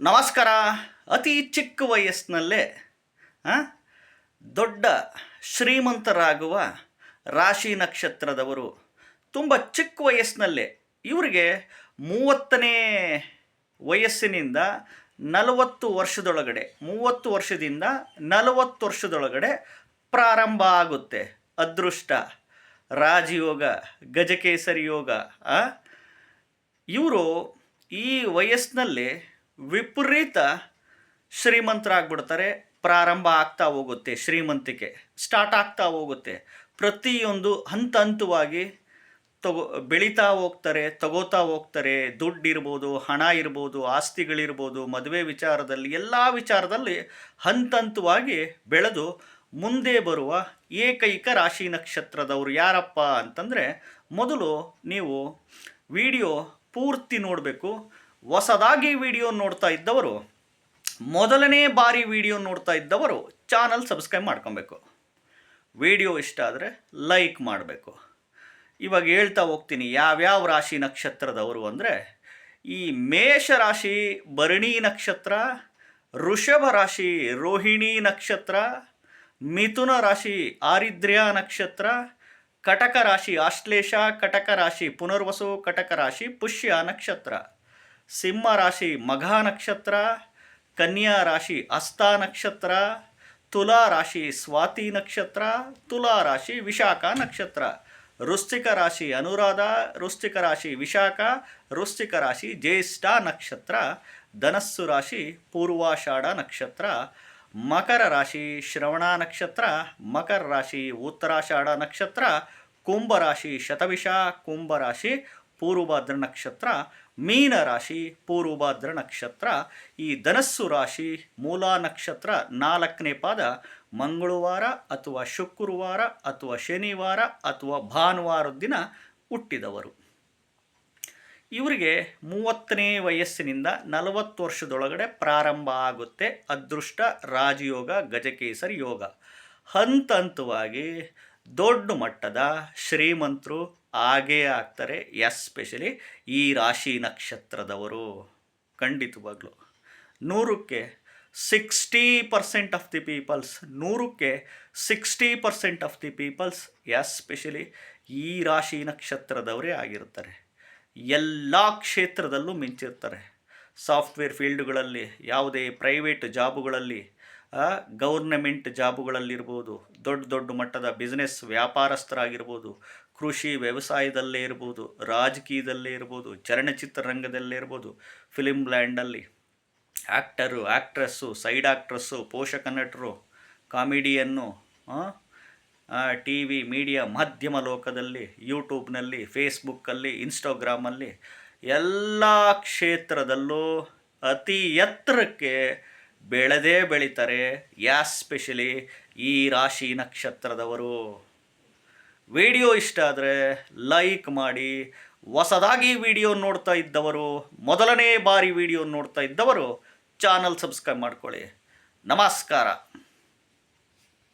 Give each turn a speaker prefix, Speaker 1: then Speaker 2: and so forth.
Speaker 1: ನಮಸ್ಕಾರ ಅತಿ ಚಿಕ್ಕ ವಯಸ್ಸಿನಲ್ಲೇ ದೊಡ್ಡ ಶ್ರೀಮಂತರಾಗುವ ರಾಶಿ ನಕ್ಷತ್ರದವರು ತುಂಬ ಚಿಕ್ಕ ವಯಸ್ಸಿನಲ್ಲೇ, ಇವರಿಗೆ ಮೂವತ್ತನೇ ವಯಸ್ಸಿನಿಂದ ನಲವತ್ತು ವರ್ಷದೊಳಗಡೆ, ಮೂವತ್ತು ವರ್ಷದಿಂದ ನಲವತ್ತು ವರ್ಷದೊಳಗಡೆ ಪ್ರಾರಂಭ ಆಗುತ್ತೆ ಅದೃಷ್ಟ, ರಾಜಯೋಗ, ಗಜಕೇಸರಿ ಯೋಗ? ಇವರು ಈ ವಯಸ್ಸಿನಲ್ಲಿ ವಿಪರೀತ ಶ್ರೀಮಂತರಾಗ್ಬಿಡ್ತಾರೆ. ಪ್ರಾರಂಭ ಆಗ್ತಾ ಹೋಗುತ್ತೆ, ಶ್ರೀಮಂತಿಕೆ ಸ್ಟಾರ್ಟ್ ಆಗ್ತಾ ಹೋಗುತ್ತೆ. ಪ್ರತಿಯೊಂದು ಹಂತ ಹಂತವಾಗಿ ತಗೋ, ಬೆಳೀತಾ ಹೋಗ್ತಾರೆ, ತಗೋತಾ ಹೋಗ್ತಾರೆ. ದುಡ್ಡು ಇರ್ಬೋದು ಹಣ ಇರ್ಬೋದು, ಆಸ್ತಿಗಳಿರ್ಬೋದು, ಮದುವೆ ವಿಚಾರದಲ್ಲಿ, ಎಲ್ಲ ವಿಚಾರದಲ್ಲಿ ಹಂತ ಹಂತವಾಗಿ ಬೆಳೆದು ಮುಂದೆ ಬರುವ ಏಕೈಕ ರಾಶಿ ನಕ್ಷತ್ರದವರು ಯಾರಪ್ಪ ಅಂತಂದರೆ, ಮೊದಲು ನೀವು ವಿಡಿಯೋ ಪೂರ್ತಿ ನೋಡಬೇಕು. ಹೊಸದಾಗಿ ವಿಡಿಯೋ ನೋಡ್ತಾ ಇದ್ದವರು, ಮೊದಲನೇ ಬಾರಿ ವಿಡಿಯೋ ನೋಡ್ತಾ ಇದ್ದವರು ಚಾನಲ್ ಸಬ್ಸ್ಕ್ರೈಬ್ ಮಾಡ್ಕೊಬೇಕು. ವಿಡಿಯೋ ಇಷ್ಟ ಆದರೆ ಲೈಕ್ ಮಾಡಬೇಕು. ಇವಾಗ ಹೇಳ್ತಾ ಹೋಗ್ತೀನಿ, ಯಾವ್ಯಾವ ರಾಶಿ ನಕ್ಷತ್ರದವರು ಅಂದರೆ, ಈ ಮೇಷ ರಾಶಿ, ಭರಣಿ ನಕ್ಷತ್ರ ಋಷಭ ರಾಶಿ, ರೋಹಿಣಿ ನಕ್ಷತ್ರ, ಮಿಥುನ ರಾಶಿ, ಆರಿದ್ರ್ಯ ನಕ್ಷತ್ರ, ಕಟಕ ರಾಶಿ ಆಶ್ಲೇಷ ಕಟಕ ರಾಶಿ, ಪುನರ್ವಸು, ಕಟಕ ರಾಶಿ, ಪುಷ್ಯ ನಕ್ಷತ್ರ. ಸಿಂಹ ರಾಶಿ ಮಘ ನಕ್ಷತ್ರ, ಕನ್ಯಾ ರಾಶಿ ಹಸ್ತ ನಕ್ಷತ್ರ, ತುಲಾ ರಾಶಿ ಸ್ವಾತಿ ನಕ್ಷತ್ರ, ತುಲಾ ರಾಶಿ ವಿಶಾಖ ನಕ್ಷತ್ರ. ವೃಶ್ಚಿಕ ರಾಶಿ ಅನುರಾಧ, ವೃಶ್ಚಿಕ ರಾಶಿ ವಿಶಾಖ, ವೃಶ್ಚಿಕ ರಾಶಿ ಜ್ಯೇಷ್ಠ ನಕ್ಷತ್ರ. ಧನಸ್ಸು ರಾಶಿ ಪೂರ್ವಾಷಾಢ ನಕ್ಷತ್ರ. ಮಕರ ರಾಶಿ ಶ್ರವಣ ನಕ್ಷತ್ರ. ಮಕರ ರಾಶಿ ಉತ್ತರಾಷಾಢ ನಕ್ಷತ್ರ. ಕುಂಭ ರಾಶಿ ಶತವಿಷ ಕುಂಭ ರಾಶಿ ಪೂರ್ವಭದ್ರ ನಕ್ಷತ್ರ, ಮೀನ ರಾಶಿ, ಪೂರ್ವಭದ್ರ ನಕ್ಷತ್ರ, ಈ ಧನಸ್ಸು ರಾಶಿ, ಮೂಲ ನಕ್ಷತ್ರ, ನಾಲ್ಕನೇ ಪಾದ, ಮಂಗಳವಾರ ಅಥವಾ ಶುಕ್ರವಾರ ಅಥವಾ ಶನಿವಾರ ಅಥವಾ ಭಾನುವಾರದ ದಿನ ಹುಟ್ಟಿದವರು. ಇವರಿಗೆ ಮೂವತ್ತನೇ ವಯಸ್ಸಿನಿಂದ ನಲವತ್ತು ವರ್ಷದೊಳಗಡೆ ಪ್ರಾರಂಭ ಆಗುತ್ತೆ ಅದೃಷ್ಟ ರಾಜಯೋಗ ಗಜಕೇಸರಿ ಯೋಗ. ಹಂತ ಹಂತವಾಗಿ ದೊಡ್ಡ ಮಟ್ಟದ ಶ್ರೀಮಂತರು ಆಗೇ ಆಗ್ತಾರೆ, ಎಸ್ಪೆಷಲಿ ಈ ರಾಶಿ ನಕ್ಷತ್ರದವರು. ಖಂಡಿತವಾಗ್ಲು. ನೂರಕ್ಕೆ sixty percent of the peoples, ನೂರಕ್ಕೆ sixty percent of the peoples, especially ಈ ರಾಶಿ ನಕ್ಷತ್ರದವರೇ ಆಗಿರ್ತಾರೆ ಎಲ್ಲ ಕ್ಷೇತ್ರದಲ್ಲೂ ಮಿಂಚಿರ್ತಾರೆ. ಸಾಫ್ಟ್ವೇರ್ ಫೀಲ್ಡ್ಗಳಲ್ಲಿ, ಯಾವುದೇ ಪ್ರೈವೇಟ್ ಜಾಬುಗಳಲ್ಲಿ ಗೌರ್ನಮೆಂಟ್ ಜಾಬುಗಳಲ್ಲಿರ್ಬೋದು, ದೊಡ್ಡ ದೊಡ್ಡ ಮಟ್ಟದ ಬಿಸ್ನೆಸ್ ವ್ಯಾಪಾರಸ್ಥರಾಗಿರ್ಬೋದು, ಕೃಷಿ ವ್ಯವಸಾಯದಲ್ಲೇ ಇರ್ಬೋದು, ರಾಜಕೀಯದಲ್ಲೇ ಇರ್ಬೋದು, ಚಲನಚಿತ್ರ ರಂಗದಲ್ಲೇ ಇರ್ಬೋದು ಫಿಲಿಮ್ ಲ್ಯಾಂಡಲ್ಲಿ ಆ್ಯಕ್ಟರು ಆ್ಯಕ್ಟ್ರೆಸ್ಸು ಸೈಡ್ ಆ್ಯಕ್ಟ್ರೆಸ್ಸು ಪೋಷಕ ನಟರು ಕಾಮಿಡಿಯನ್ನು ಟಿ ವಿ ಮೀಡಿಯಾ ಮಾಧ್ಯಮ ಲೋಕದಲ್ಲಿ ಯೂಟ್ಯೂಬ್ನಲ್ಲಿ ಫೇಸ್ಬುಕ್ಕಲ್ಲಿ ಇನ್ಸ್ಟಾಗ್ರಾಮಲ್ಲಿ ಎಲ್ಲ ಕ್ಷೇತ್ರದಲ್ಲೂ ಅತಿ ಎತ್ತರಕ್ಕೆ ಬೆಳೆದೇ ಬೆಳೀತಾರೆ ಯಾಸ್ಪೆಷಲಿ ಈ ರಾಶಿ ನಕ್ಷತ್ರದವರು? ವಿಡಿಯೋ ಇಷ್ಟ ಆದರೆ ಲೈಕ್ ಮಾಡಿ, ಹೊಸದಾಗಿ ವಿಡಿಯೋ ನೋಡ್ತಾ ಇದ್ದವರು, ಮೊದಲನೇ ಬಾರಿ ವಿಡಿಯೋ ನೋಡ್ತಾ ಇದ್ದವರು ಚಾನಲ್ ಸಬ್ಸ್ಕ್ರೈಬ್ ಮಾಡ್ಕೊಳ್ಳಿ. ನಮಸ್ಕಾರ.